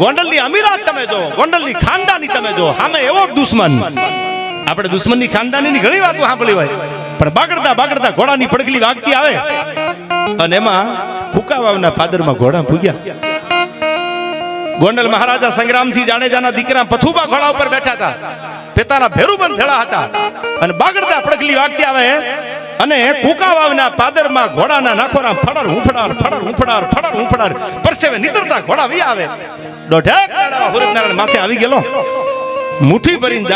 ગોંડલની અમીરાત તમે જો, ગોંડલની ખાનદાની તમે જો સામે એવો દુશ્મન. આપણે દુશ્મનની ખાનદાનીની ઘણી વાતો સાંભળી હોય, પણ બાગડતા બાગડતા ઘોડાની પડગલી વાગતી આવે. અને એમાં કુકાવાવના ફાદરમાં ઘોડા ભૂગ્યા ગોંડલ મહારાજા સંગ્રામસિંહ જાડેજાના દીકરા પથુબા ઘોડા ઉપર બેઠા હતા. પિતાના ભેરુબંધ ભેળા હતા. અને બાગડતા પડગલી વાગતી આવે અને કુકાવાવના પાદરમાં ઘોડાના નાખોરા ફડર હુંફડાર ફડર હુંફડાર ફડર હુંફડાર પરસેવે નીતરતા ઘોડા વી આવે. આવી ગયેલો. મુઠ્ઠી ભરીને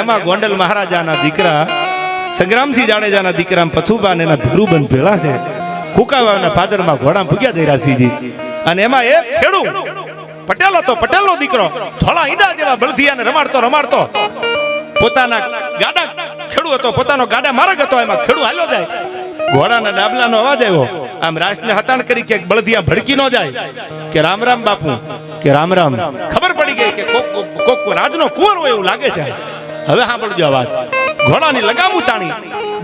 એમાં ગોંડલ મહારાજાના દીકરા, સંગ્રામસિંહ જાડેજાના દીકરા પથુબા અને એના ભીરુબંધ ભેળા છે. કુકાવાના ફાદરમાં ઘોડા ભૂગ્યા જયરાસિંહજી અને એમાં એક ખેડૂ, પટેલ હતો પટેલનો દીકરો થોડા ઈંડા જેવા બળદિયાને રમાડતો રમાડતો. પોતાના ગાડા, ખેડૂ હતો, પોતાનો ગાડા માર્ગ હતો, એમાં ખેડૂ હાલ્યો જાય. ઘોડાના ડાબલાનો અવાજ આવ્યો. આમ રાસને હતાણ કરી કે બળદિયા ભડકી ન જાય. કે રામ રામ બાપુ, કે રામ રામ. ખબર પડી ગઈ કે કોક રાજનો કુંવર હોય એવું લાગે છે. હવે સાંભળજો આ વાત. ઘોડાની લગામું તાણી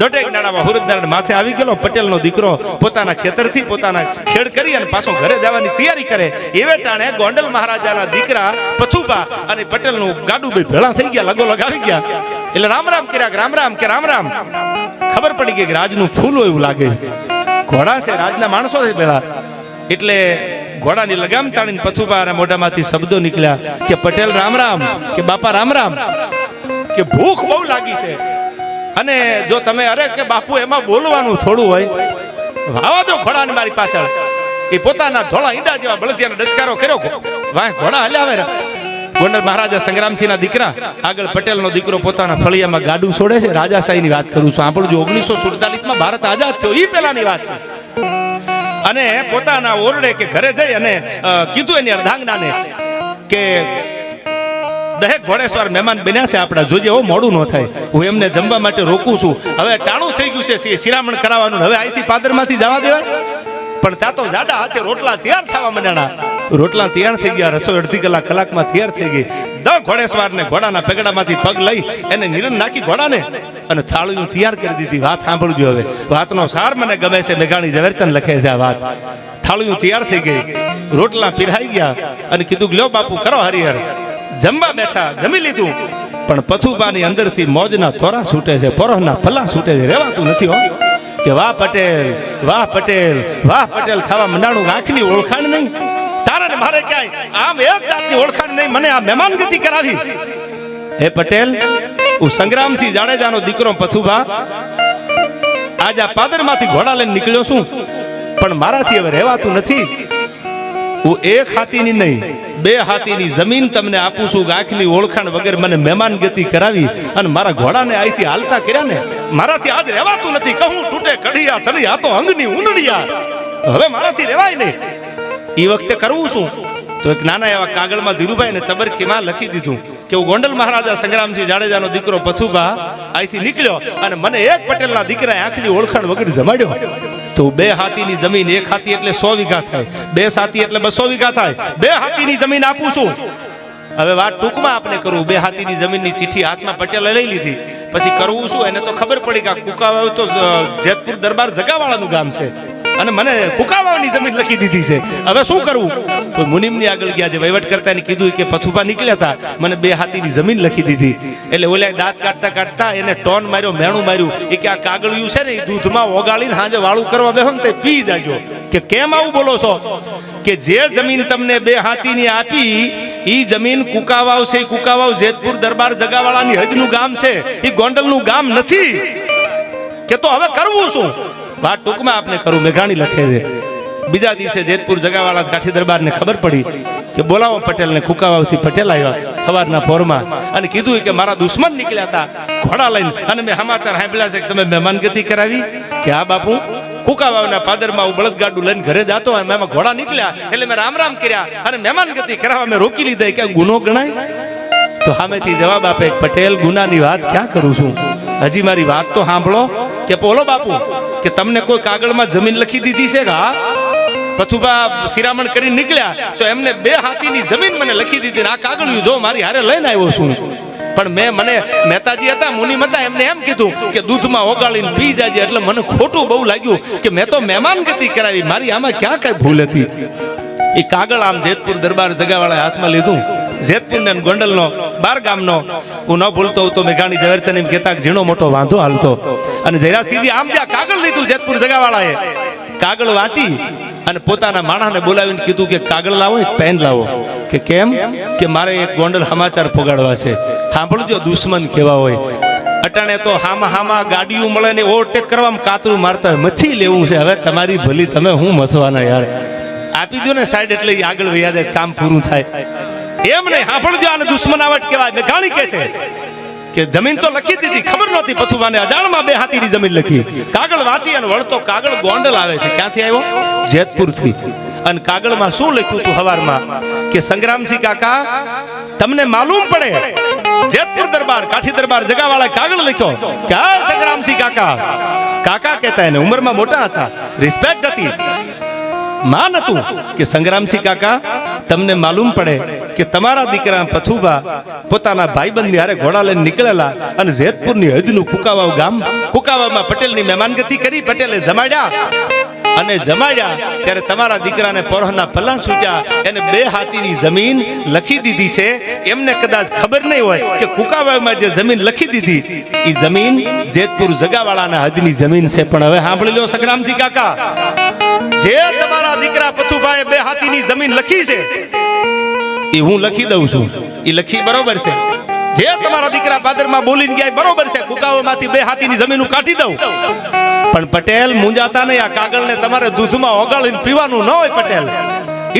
દોઢેક દાડામાં હુરતનારાયણ માથે આવી ગયેલો પટેલનો દીકરો પોતાના ખેતરથી પોતાના ખેડ કરી અને પાછો ઘરે જવાની તૈયારી કરે. એવે ટાણે ગોંડલ મહારાજાના દીકરા પથુબા અને પટેલનું ગાડું બે ભેળા થઈ ગયા લગો લગાવી ગયા. એટલે રામ રામ કર્યા રામ રામ કે રામ રામ. ખબર પડી ગઈ કે રાજનું ફૂલ હોય એવું લાગે. ઘોડા છે, રાજના માણસો છે પેલા. એટલે ઘોડાની લગામ તાણીને પછુબાના મોઢામાંથી શબ્દો નીકળ્યા કે પટેલ રામ રામ, કે બાપા રામ રામ. કે ભૂખ બહુ લાગી છે. અને જો તમે અરે કે બાપુ, એમાં બોલવાનું થોડું હોય. વાવા દો ઘોડાને મારી પાછળ. એ પોતાના ધોળા ઈંડા જેવા બળદિયાનો ડસકારો કર્યો. વાહ, ઘોડા હલ્યા આવે ગોંડલ મહારાજા સંગ્રામસિંહના દીકરા, આગળ પટેલનો દીકરો પોતાના ફળિયામાં ગાડું છોડે છે. રાજાશાહીની વાત કરું છું આપણું ઓગણીસો સુડતાલીસમાં ભારત આઝાદ થયો. એ પહેલાની વાત છે. અને પોતાના ઓરડે કે ઘરે જઈ અને કીધું એની અર્ધાંગનાને કે દહેક ઘોડેશ્વર મહેમાન બન્યા છે આપણા. જોજે હો, મોડું ન થાય. હું એમને જમવા માટે રોકું છું. હવે ટાણું થઈ ગયું છે શિરામણ કરાવવાનું. હવે અહીંથી પાદરમાંથી જવા દેવાય? પણ ત્યાં તો જાડા હાથે રોટલા તૈયાર થવા માંડ્યા રોટલા તૈયાર થઈ ગયા, રસોઈ અડધી કલાક કલાકમાં તૈયાર થઈ ગઈ. દ ઘોડેસવાર ને ઘોડાના પેગડામાંથી પગ લઈ એને નિરણ નાખી ઘોડાને અને થાળીનું તૈયાર કરી દીધી. વાત સાંભળજો હવે. વાતનો સાર મને ગમે છે, મેઘાણી ઝવેરચંદ લખે છે આ વાત. થાળીનું તૈયાર થઈ ગઈ. રોટલા પીરાઈ ગયા અને કીધું લ્યો બાપુ, કરો હરિહર. જમવા બેઠા, જમી લીધું. પણ પથુબાની અંદરથી મોજના થોરા છૂટે છે, પરોહના ફલા છૂટે છે. રહેવાતું નથી હો. કે વાહ પટેલ વાહ પટેલ વાહ પટેલ ખાવા મંડાણું આંખની ઓળખાણ નહીં. તારે મારે ક્યાંય આમ એક જાતની ઓળખાણ નહીં, મને આ મહેમાનગતિ કરાવી. હે પટેલ, હું સંગ્રામસિંહ જાડેજાનો દીકરો પથુભા. આજ આ પાદરમાંથી ઘોડા લઈને નીકળ્યો છું, પણ મારાથી હવે રહેવાતું નથી. હું એક હાથીની નહીં, બે હાથીની જમીન તમને આપું છું ગાખલી ઓળખાણ વગર મને મહેમાન ગતિ કરાવી અને મારા ઘોડાને અહીંથી હાલતા કર્યા ને, મારાથી આજ રહેવાતું નથી. કહું, તૂટે કઢિયા તળી આ તો અંગની ઉંદડિયા. હવે મારાથી રહેવાય નહીં. એ વખતે કરવું શું? તો એક નાના એવા કાગળમાં ધીરુભાઈ ને ચબરખીમાં લખી દીધું કે હું ગોંડલ મહારાજા સંગ્રામસિંહ જાડેજાનો દીકરો પથુભા અહીંથી નીકળ્યો અને મને એક પટેલના દીકરાએ આંખની ઓળખાણ વગર જમાડ્યો. તો બે હાથીની જમીન એક હાથી એટલે સો વીઘા થાય, બે સાથી એટલે બસો વીઘા થાય. બે હાથીની જમીન આપું છું. હવે વાત ટૂંકમાં આપણે કરવું બે હાથીની જમીનની ચીઠી હાથમાં પટેલે લઈ લીધી. પછી કરવું શું? એને તો ખબર પડી કે કુકાવાવ તો જેતપુર દરબાર જગાવાળાનું ગામ છે. અને મને કુકાવાવની જમીન લખી દીધી છે. હવે શું કરવું? તો મુનિમની આગળ ગયા જે વહીવટ કરતા કીધું કે પથુભા નીકળ્યા હતા મને બે હાથીની જમીન લખી દીધી. એટલે ઓલા દાંત કાઢતા કાઢતા એને ટોન માર્યો, મેણું માર્યું એ કે આ કાગળિયું છે ને એ દૂધમાં ઓગાળીને હાજે વાળું કરવા બેહો તે પી જાજો. કે કેમ આવું બોલો છો? કે જે જમીન તમને બે હાથીની આપી, ઈ જમીન કુકાવાવ છે કુકાવાવ જેતપુર દરબાર જગાવાળાની હદનું ગામ છે. ઈ ગોંડલનું ગામ નથી. કે તો હવે કરવું શું? વાત ટૂંકમાં આપને કરું મેઘાણી લખે છે. બીજા દિવસે જેતપુર જગાવાળા કાઠી દરબારને ખબર પડી કે બોલાવો પટેલને ખુકાવાથી પટેલ આવ્યા સવારના ફોરમાં અને કીધું કે મારા દુશ્મન નીકળ્યા હતા, ઘોડા લઈને. અને મેં સમાચાર સાંભળ્યા છે કે તમે મહેમાનગતિ કરાવી? કે હા બાપુ, કુકાવાવના પાદરમાં હું બળદગાડું લઈને ઘરે જતો હોય, એમાં ઘોડા નીકળ્યા, એટલે મેં રામ રામ કર્યા અને મહેમાનગતિ કરાવવા મેં રોકી લીધા. કે ગુનો ગણાય? તો સામેથી જવાબ આપે, પટેલ, ગુનાની વાત ક્યાં કરું છું? હજી મારી વાત તો સાંભળો. કે બોલો બાપુ કે તમને કોઈ કાગળમાં જમીન લખી દીધી છે કે? હા પથુબા શિરામણ કરીને નીકળ્યા તો એમને બે હાથીની જમીન મને લખી દીધી આ કાગળિયું જો મારી હારે લઈને આવ્યો છું. પણ મેં મને મહેતાજી હતા, મુનિમ હતા, એમને એમ કીધું કે દૂધમાં ઓગાળીને પી જાજે એટલે મને ખોટું બહુ લાગ્યું કે મેં તો મહેમાન ગતિ કરાવી, મારી આમાં ક્યાં કઈ ભૂલ હતી? એ કાગળ આમ જેતપુર દરબાર જગાવાળા હાથમાં લીધું. જેતપુર ને ગોંડલનો, બાર ગામનો. હું ન ભૂલતો હોઉં તો મેઘાણી ઝવેરચંદ એમ કહેતા ઝીણો મોટો વાંધો હાલતો. અને જયરાસિંહજી આમ જ્યાં કાગળ લીધું જેતપુર જગાવાળાએ, કાગળ વાંચી અને પોતાના માણસને બોલાવીને કીધું કે કાગળ લાવો એક પેન લાવો. કે કેમ? કે મારે એક ગોંડલ સમાચાર પોગાડવા છે. સાંભળજો, દુશ્મન કેવા હોય. અટાણે તો હામા હામા ગાડીઓ મળે ને ઓવરટેક કરવામાં કાતરું મારતા હોય. મથી લેવું છે. હવે તમારી ભલી, તમે હું મથવાના યાર. આપી દો ને સાઈડ એટલે આગળ વૈયા જાય, કામ પૂરું થાય. એમ નહીં સાંભળજો આને દુશ્મનાવટ કહેવાય. મેઘાણી કે છે કે જમીન તો લખી દીધી, ખબર નહોતી પથુમાને અજાણમાં બે હાથીની જમીન લખી. કાગળ વાંચી અને વળતો કાગળ ગોંડલ આવે છે. ક્યાંથી આવ્યો? જેતપુરથી. અને કાગળમાં શું લખ્યું હતું હવારમાં? કે સંગ્રામસિંહ કાકા, તમને માલુમ પડે. જેતપુર દરબાર, કાઠી દરબાર જગાવાળા કાગળ લખ્યો કે આ સંગ્રામસિંહ કાકા. કાકા કહેતા એને, ઉંમરમાં મોટા હતા. રિસ્પેક્ટ હતી. માન હતું કે સંગ્રામસિંહ કાકા, તમને માલુમ પડે કે તમારા દીકરા પથુબા પોતાના ભાઈબંધ હારે ઘોડા લઈને નીકળેલા અને જેતપુરની હદનું કુકાવાવ ગામ, કુકાવાવમાં પટેલની મહેમાનગતિ કરી પટેલે જમાડ્યા. અને જમાડ્યા ત્યારે તમારા દીકરાને પરોહના પલ્લા છૂટ્યા એને બે હાથીની જમીન લખી દીધી છે. એમને કદાચ ખબર નહીં હોય કે કુકાવાવમાં જે જમીન લખી દીધી એ જમીન જેતપુર જગાવાળાના હદની જમીન છે. પણ હવે સાંભળી લો સંગ્રામસિંહ કાકા. જે તમારા દીકરા પથુભાઈ બે હાથીની જમીન લખી છે એ હું લખી દઉં છું. એ લખી બરોબર છે. જે તમારા દીકરા પાદરમાં બોલીને ગયા બરોબર છે. કુકાઓમાંથી બે હાથીની જમીન કાઢી દઉં. પણ પટેલ મુંજાતા નહીં. આ કાગળને તમારે દૂધમાં ઓગાળીને પીવાનું ન હોય પટેલ.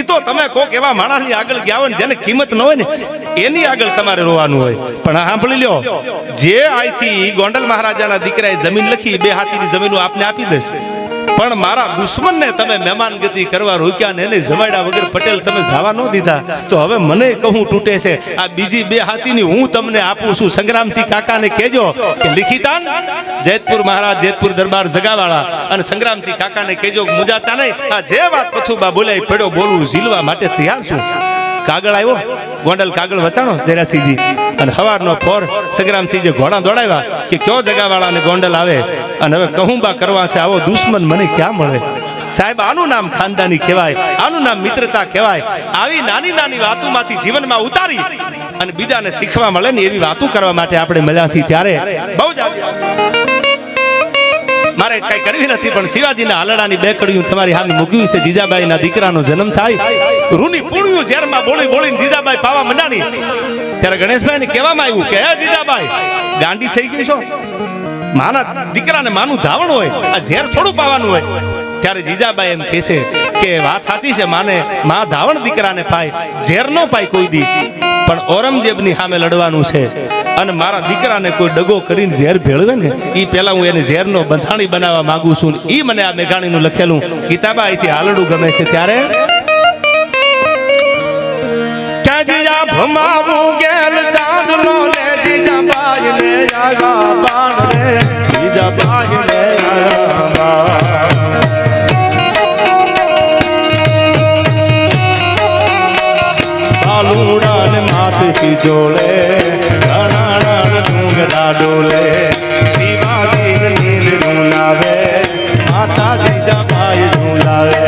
એ તો તમે કોક એવા માણસની આગળ ગયા હોય ને જેને કિંમત ન હોય ને એની આગળ તમારે રોવાનું હોય. પણ સાંભળી લ્યો. જે આઈથી ગોંડલ મહારાજાના દીકરાએ જમીન લખી બે હાથીની જમીન આપને આપી દઈશ. પણ મારા દુશ્મનને તમે મહેમાનગતિ કરવા રોક્યા ને એને જમાડ્યા વગર પટેલ તમે જવા ન દીધા. તો હવે મને કહું તૂટે છે. આ બીજી બે હાથીની હું તમને આપું છું. સંગ્રામસિંહ કાકાને કહેજો કે લિખિતાન જેતપુર મહારાજ જેતપુર દરબાર જગાવાળા અને સંગ્રામસિંહ કાકાને કહેજો મુજાતા નહીં. આ જે વાત પથુબા બોલાય પડ્યો બોલવું ઝીલવા માટે તૈયાર છું. કાગળ આવ્યો? ગોંડલ કાગળ વચાણો જયરાસિંહજી અને હવારનો ફોર સંગ્રામસિંહજી ઘોડા દોડાવ્યા કે કયો જગાવાળાને ગોંડલ આવે? અને હવે કહુંબા કરવા છે, આવો દુશ્મન મને ક્યાં મળે? સાહેબ, આનું નામ ખાનદાની કહેવાય, આનું નામ મિત્રતા કહેવાય. આવી નાની નાની વાતોમાંથી જીવનમાં ઉતારી અને બીજાને શીખવા મળે ને એવી વાતો કરવા માટે આપણે મળ્યા છીએ ત્યારે. બહુ જ મારે કઈ કરવી નથી, પણ શિવાજીના હાલડાની બે કડીયું તમારી સામે મૂક્યું છે. જીજાબાઈના દીકરાનો જન્મ થાય. રૂની પૂણ્યું ઝેરમાં બોલી બોલીને જીજાબાઈ પાવા મંડાણી. ત્યારે ગણેશભાઈને કહેવામાં આવ્યું કે, હે જીજાબાઈ, ગાંડી થઈ ગઈ છો? માના દીકરાને માનું ધાવણ હોય, આ ઝેર થોડું પાવાનું હોય. ત્યારે જીજાબાઈ એમ કહે છે કે વાત સાચી છે માને, મા ધાવણ દીકરાને પાય, ઝેર નો પાય કોઈ દી. પણ ઔરંગઝેબની સામે લડવાનું છે. અને મારા દીકરાને કોઈ ડગો કરીને ઝેર ભેળવે ને એ પહેલા હું એને ઝેરનો બંધાણી બનાવવા માંગુ છું એ મને આ મેઘાણીનું લખેલું. ગીતાબા અહીંથી હાલડું ગમે છે ત્યારે? ક્યાં જીજા ભમાવું ને જીજા બાઈ ને આવ્યા બાણ રે જીજા બાઈ ને આવ્યા બાણ. કાલુડા ને માથથી જોડે ઘણા ડુંગરા ડોલે શિવાજી ને નીલ ઝુલાવે માતા જીજા બાઈ ઝુલાવે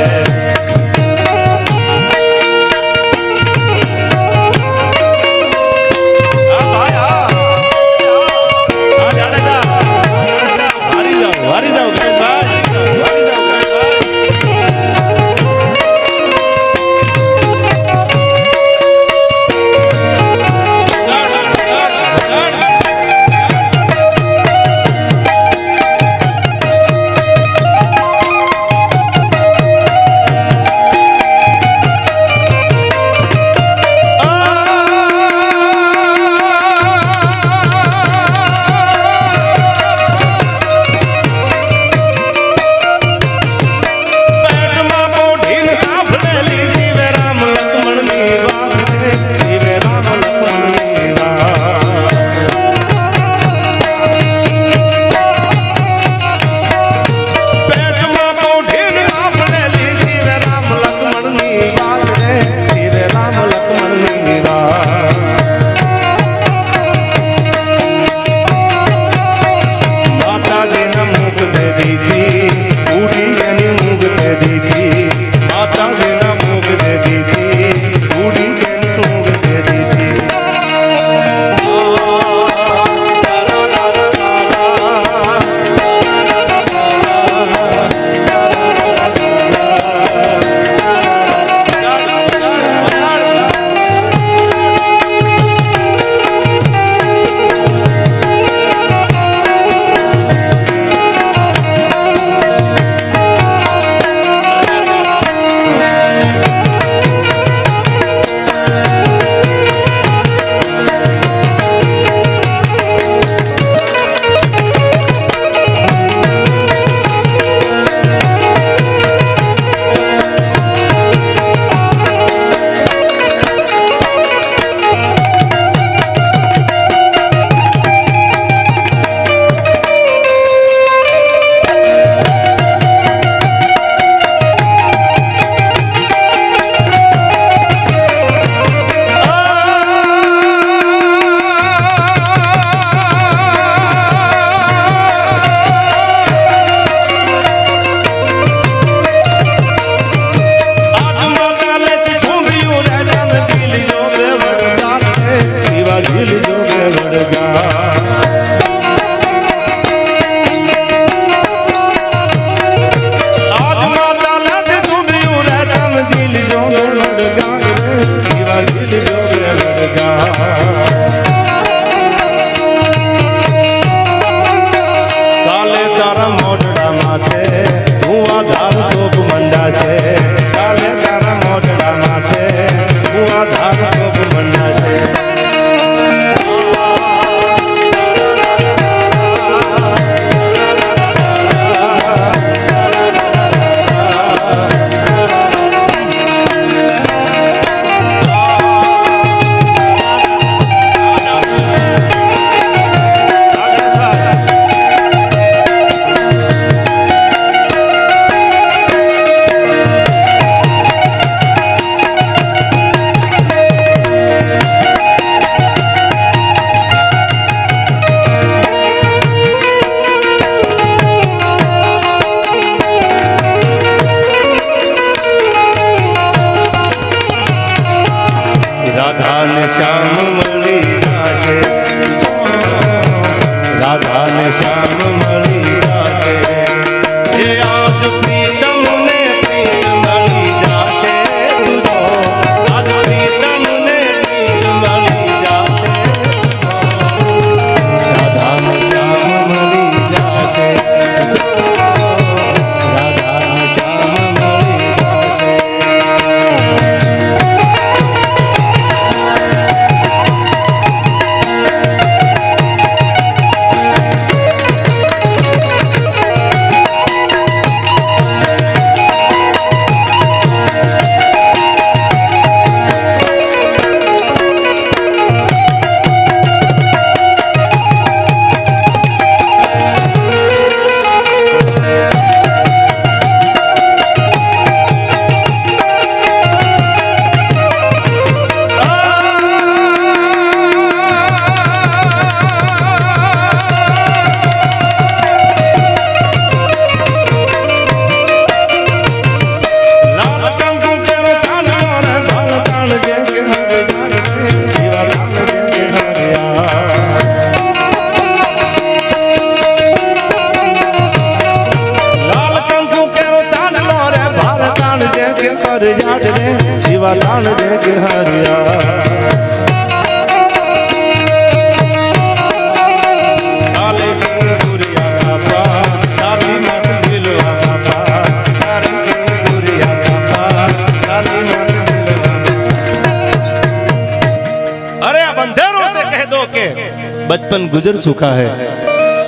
બચપન ગુજર ચુકા હે.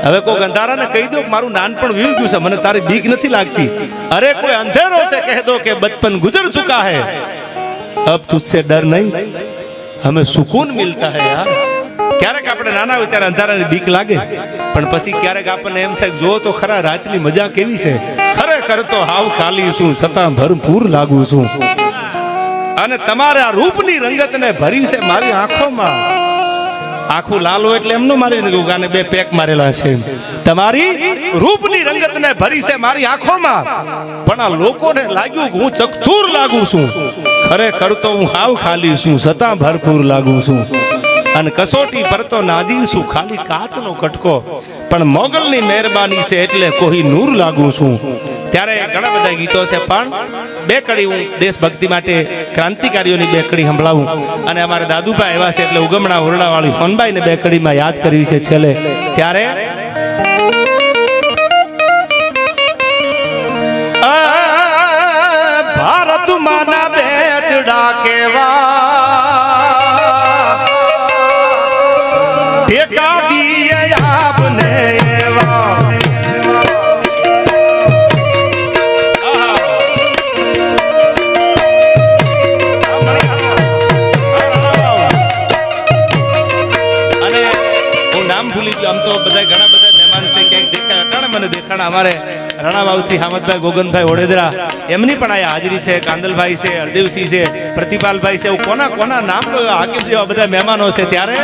હવે કોઈ અંધારાને કહી દો મારું નાનપણ વીર ગયું છે, મને તારી બીક નથી લાગતી. અરે કોઈ અંધેરો છે, કહે દો કે બચપન ગુજર ચુકા હે. અબ તુझसे ડર નહીં. હમે સુકૂન મિલતા હે યાર. ક્યારેક આપણે નાના હોય ત્યારે અંધારાની બીક લાગે. પણ પછી ક્યારેક આપણને એમ થાય જો તો ખરા, રાતની મજા કેવી છે. ખરેખર તો હાવ ખાલી છું છતાં ભરપૂર લાગુ છું. અને તમારે રૂપની રંગતને ભરી છે મારી આંખોમાં. આખું લાલો એટલે એમનું મારી નથી ગાને બે પેક મારેલા છે તમારી રૂપની રંગતને ભરી છે મારી આંખોમાં. પણ આ લોકોને લાગ્યું હું ચકચૂર લાગુ છું. ખરેખર તો હું હાવ ખાલી છું છતાં ભરપૂર લાગુ છું. અને કસોટી પર તો નાદી છું, ખાલી કાચનો કટકો. પણ મોગલની મહેરબાની છે એટલે કોઈ નૂર લાગુ છું. ત્યારે ઘણા બધા ગીતો છે, પણ બે કડી હું દેશભક્તિ માટે ક્રાંતિકારીઓની બે કડી સંભળાવું. અને અમારા દાદુભાઈ એવા છે એટલે ઉગમણા ઓરડાવાળી ફોનભાઈને બે કડીમાં યાદ કરવી છે છેલ્લે. ત્યારે ભારત માના બેટડા કેવા. ટેકા દિયે આપને એવા. દેખાણ અમારે રણાવાવથી હામદભાઈ ગોગનભાઈ ઓડેદરા એમની પણ અહીંયા હાજરી છે, કાંદલભાઈ છે, હરદેવસિંહ છે, પ્રતિપાલભાઈ છે કોના કોના નામ, હાકીમ જેવા બધા મહેમાનો છે ત્યારે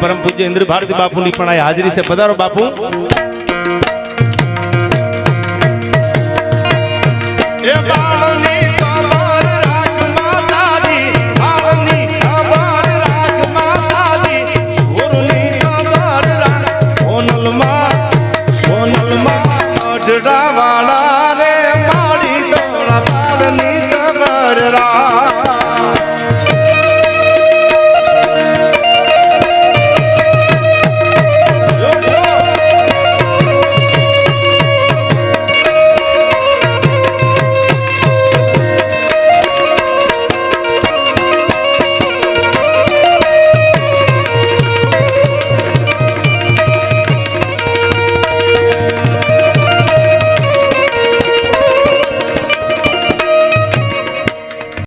પરમ પૂજ્ય ઇન્દ્ર ભારતી બાપુની પણ આ હાજરી છે. પધારો બાપુ.